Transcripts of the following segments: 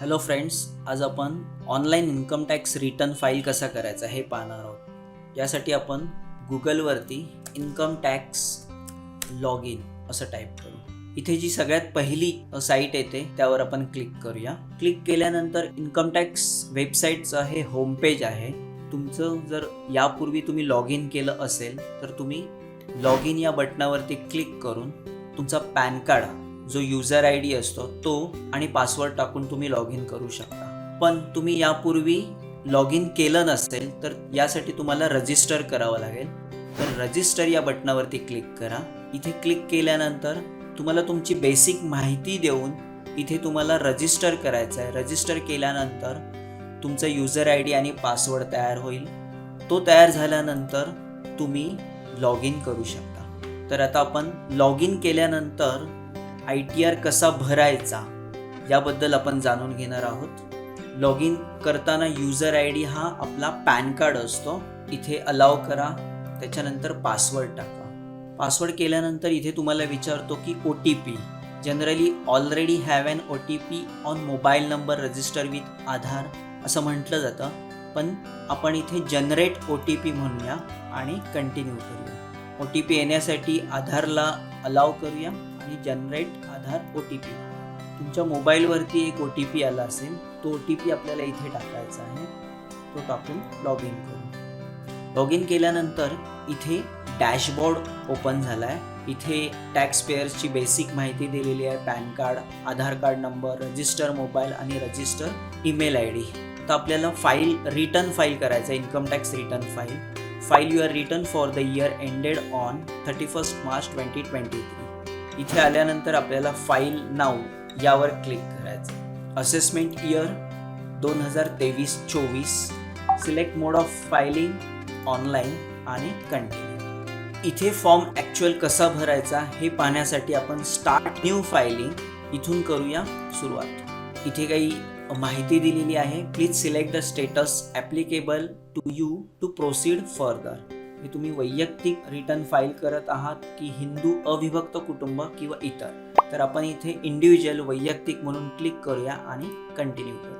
Hello friends आज आपण online income tax return file कसा करायचा हे पाहणार आहोत. यासाठी आपण गुगलवरती इन्कम टॅक्स लॉग इन असं टाईप करू. इथे जी सगळ्यात पहिली साईट येते त्यावर आपण क्लिक करूया. क्लिक केल्यानंतर इन्कम टॅक्स वेबसाईटचं हे होम पेज आहे. तुमचं जर यापूर्वी तुम्ही लॉग इन केलं असेल तर तुम्ही लॉग इन या बटनावरती क्लिक करून तुमचा पॅन कार्ड जो युजर आय डी असतो तो आणि पासवर्ड टाकून तुम्ही लॉग इन करू शकता. पण तुम्ही यापूर्वी लॉग इन केलं नसेल तर यासाठी तुम्हाला रजिस्टर करावं लागेल. तर रजिस्टर या बटनावरती क्लिक करा. इथे क्लिक केल्यानंतर तुम्हाला तुमची बेसिक माहिती देऊन इथे तुम्हाला रजिस्टर करायचं आहे. रजिस्टर केल्यानंतर तुमचा युजर आय डी आणि पासवर्ड तयार होईल. तो तयार झाल्यानंतर तुम्ही लॉग इन करू शकता. तर आता आपण लॉग इन केल्यानंतर आय टी आर कसा भरायचा याबद्दल आपण जाणून घेणार आहोत. लॉग इन करताना युजर आय डी हा आपला पॅन कार्ड असतो. इथे अलाव करा. त्याच्यानंतर पासवर्ड टाका. पासवर्ड केल्यानंतर इथे तुम्हाला विचारतो की O T P generally already have an O T P on mobile number register with Aadhaar असं म्हटलं जातं. पण आपण इथे जनरेट ओ टी पी म्हणूया आणि कंटिन्यू करूया. ओ टी पी येण्यासाठी आधारला अलाव करूया. आणि generate Aadhaar O T P तुमच्या मोबाईलवरती एक ओ टी पी आला असेल तो ओ टी पी आपल्याला इथे टाकायचा आहे. तो टाकून लॉग इन करू. लॉग इन केल्यानंतर इथे डॅशबोर्ड ओपन झाला आहे इथे टॅक्स पेअर्सची बेसिक माहिती दिलेली आहे. PAN card Aadhaar card number register mobile आणि रजिस्टर ईमेल आय डी तर आपल्याला फाईल रिटर्न फाईल करायचं आहे income tax return file file your return for the year ended on thirty first March twenty twenty three इथे आल्यानंतर आपल्याला file नाव यावर click करायचं असेसमेंट इयर दोन हजार तेवीस चोवीस. Select mode of filing online आणि कंटिन्यू इथे फॉर्म ॲक्च्युअल कसा भरायचा हे पाहण्यासाठी आपण स्टार्ट न्यू फायलिंग इथून करूया सुरुवात. इथे काही माहिती दिलेली आहे. Please select the status applicable to you to proceed further की तुम्ही वैयक्तिक रिटर्न फाईल करत आहात की हिंदू अविभक्त कुटुंब किंवा इतर तर आपण इथे इंडिव्हिज्युअल वैयक्तिक म्हणून क्लिक करूया आणि कंटिन्यू करूया.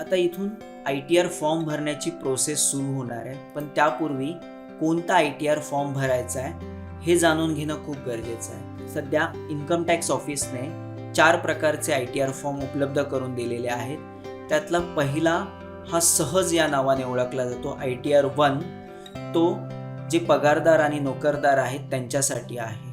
आता इथून आय टी आर फॉर्म भरण्याची प्रोसेस सुरू होणार आहे पण त्यापूर्वी कोणता आय टी आर फॉर्म भरायचा आहे हे जाणून घेणं खूप गरजेचं आहे. सध्या इन्कम टॅक्स ऑफिसने चार प्रकारचे आय टी आर फॉर्म उपलब्ध करून दिलेले आहेत. त्यातला पहिला हा सहज या नावाने ओळखला जातो आय टी आर वन तो जे पगारदार आणि नोकरदार आहेत त्यांच्यासाठी आहे.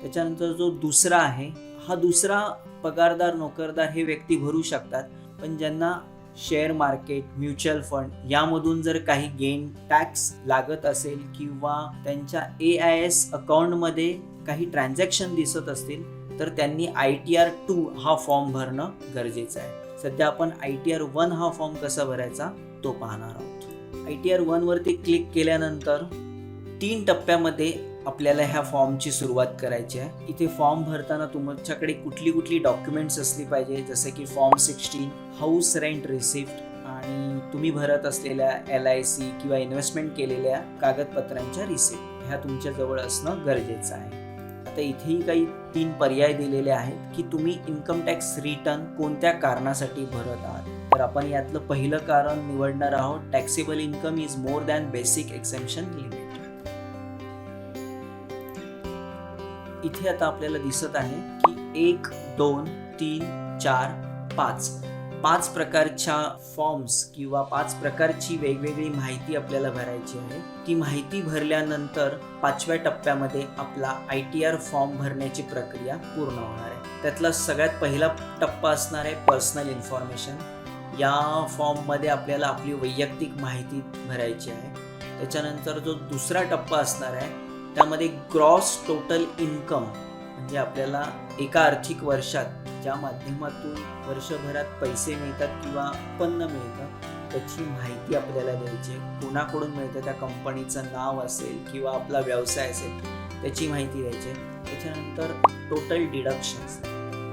त्याच्यानंतर जो दुसरा आहे हा दुसरा पगारदार नोकरदार हे व्यक्ती भरू शकतात पण ज्यांना शेअर मार्केट म्युच्युअल फंड यामधून जर काही गेन टॅक्स लागत असेल किंवा त्यांच्या ए आय एस अकाउंटमध्ये काही ट्रान्झॅक्शन दिसत असतील तर त्यांनी आय टी आर टू हा फॉर्म भरणं गरजेचं आहे. सध्या आपण आय टी आर वन हा फॉर्म कसा भरायचा तो पाहणार आहोत. आय टी आर वनवरती क्लिक केल्यानंतर तीन टप्प्यामध्ये आपल्याला ह्या फॉर्मची सुरुवात करायची आहे. इथे फॉर्म भरताना तुमच्याकडे कुठली कुठली डॉक्युमेंट्स असली पाहिजे जसे की form sixteen house rent receipt आणि तुम्ही भरत असलेल्या एल आय सी किंवा इन्व्हेस्टमेंट केलेल्या कागदपत्रांच्या रिसिप्ट. ह्या तुमच्या जवळ असणं गरजेचं आहे. आता इथेही काही तीन पर्याय दिलेले आहेत की तुम्ही इन्कम टॅक्स रिटर्न कोणत्या कारणासाठी भरत आहात. तर आपण यातलं पहिलं कारण निवडणार आहोत. Taxable income is more than basic exemption limit इथे आता आपल्याला दिसत आहे की एक दोन तीन चार पाच. पाच प्रकारच्या फॉर्म्स किंवा पाच प्रकारची वेगवेगळी माहिती आपल्याला भरायची आहे. ती माहिती भरल्यानंतर पाचव्या टप्प्यामध्ये आपला आय टी आर फॉर्म भरण्याची प्रक्रिया पूर्ण होणार आहे. त्यातला सगळ्यात पहिला टप्पा असणार आहे पर्सनल इन्फॉर्मेशन या फॉर्ममध्ये आपल्याला आपली वैयक्तिक माहिती भरायची आहे. त्याच्यानंतर जो दुसरा टप्पा असणार आहे त्यामध्ये ग्रॉस टोटल इन्कम म्हणजे आपल्याला एका आर्थिक वर्षात ज्या माध्यमातून वर्षभरात पैसे मिळतात किंवा उत्पन्न मिळतं त्याची माहिती आपल्याला द्यायची आहे. कोणाकडून मिळतं त्या कंपनीचं नाव असेल किंवा आपला व्यवसाय असेल त्याची माहिती द्यायची आहे. त्याच्यानंतर टोटल डिडक्शन्स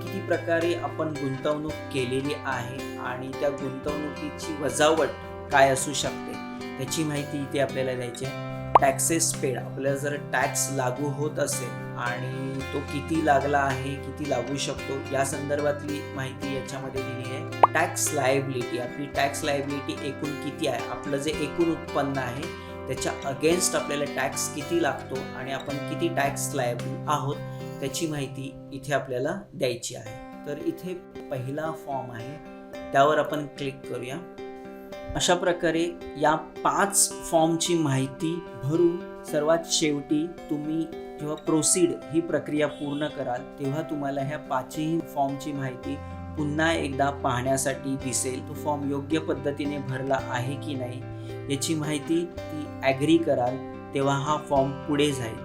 किती प्रकारे आपण गुंतवणूक केलेली आहे आणि त्या गुंतवणुकीची वजावट काय असू शकते त्याची माहिती इथे आपल्याला द्यायची आहे. टॅक्सेस पेड आपल्याला जर टॅक्स लागू होत असेल आणि तो किती लागला आहे किती लागू शकतो या संदर्भातली माहिती याच्यामध्ये दिली आहे. टॅक्स लायबिलिटी आपली टॅक्स लायबिलिटी एकूण किती आहे? आपलं जे एकूण उत्पन्न आहे त्याच्या अगेन्स्ट आपल्याला टॅक्स किती लागतो आणि आपण किती टॅक्स लायबल आहोत त्याची माहिती इथे आपल्याला द्यायची आहे. तर इथे पहिला फॉर्म आहे त्यावर आपण क्लिक करूया. अशा प्रकारे या पाच फॉर्मची माहिती भरून सर्वात शेवटी तुम्ही जेव्हा प्रोसीड ही प्रक्रिया पूर्ण कराल तेव्हा तुम्हाला ह्या पाचही फॉर्मची माहिती पुन्हा एकदा पाहण्यासाठी दिसेल. तो फॉर्म योग्य पद्धतीने भरला आहे की नाही याची माहिती ती ॲग्री कराल तेव्हा हा फॉर्म पुढे जाईल.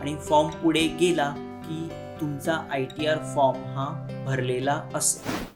आणि फॉर्म पुढे गेला की तुमचा आय टी आर फॉर्म हा भरलेला असेल